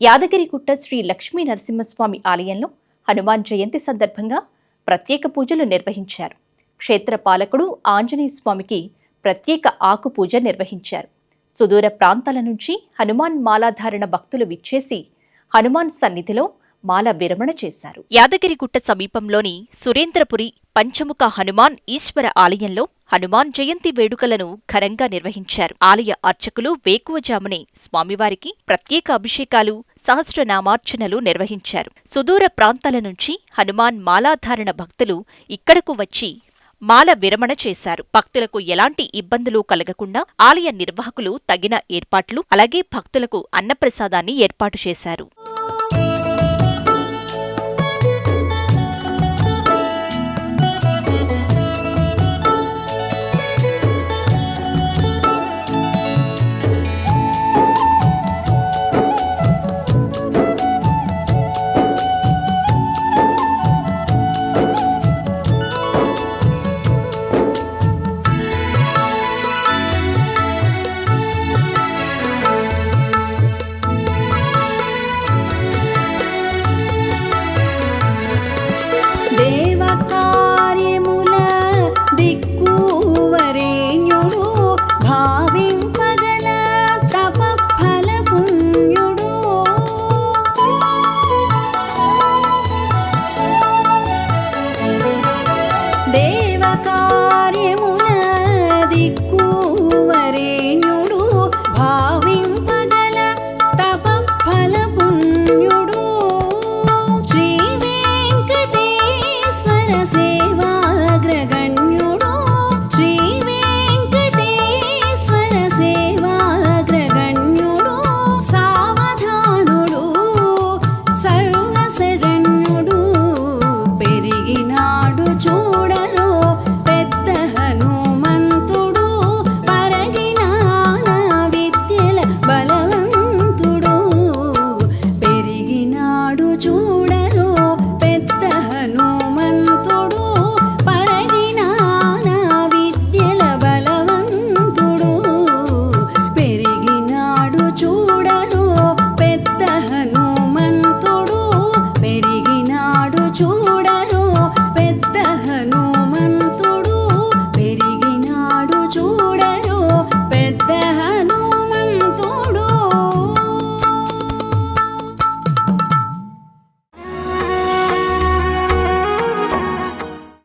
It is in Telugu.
యాదగిరిగుట్ట శ్రీ లక్ష్మీ నరసింహస్వామి ఆలయంలో హనుమాన్ జయంతి సందర్భంగా ప్రత్యేక పూజలు నిర్వహించారు. క్షేత్ర పాలకుడు ఆంజనేయ స్వామికి ప్రత్యేక ఆకు పూజ నిర్వహించారు. సుదూర ప్రాంతాల నుంచి హనుమాన్ మాలాధారణ భక్తులు విచ్చేసి హనుమాన్ సన్నిధిలో మాల విరమణ చేశారు. యాదగిరిగుట్ట సమీపంలోని సురేంద్రపురి పంచముఖ హనుమాన్ ఈశ్వర ఆలయంలో హనుమాన్ జయంతి వేడుకలను ఘనంగా నిర్వహించారు. ఆలయ అర్చకులు వేకువజామునే స్వామివారికి ప్రత్యేక అభిషేకాలు సహస్రనామార్చనలు నిర్వహించారు. సుదూర ప్రాంతాల నుంచి హనుమాన్ మాలాధారణ భక్తులు ఇక్కడకు వచ్చి మాల విరమణ చేశారు. భక్తులకు ఎలాంటి ఇబ్బందులు కలగకుండా ఆలయ నిర్వాహకులు తగిన ఏర్పాట్లు అలాగే భక్తులకు అన్నప్రసాదాన్ని ఏర్పాటు చేశారు.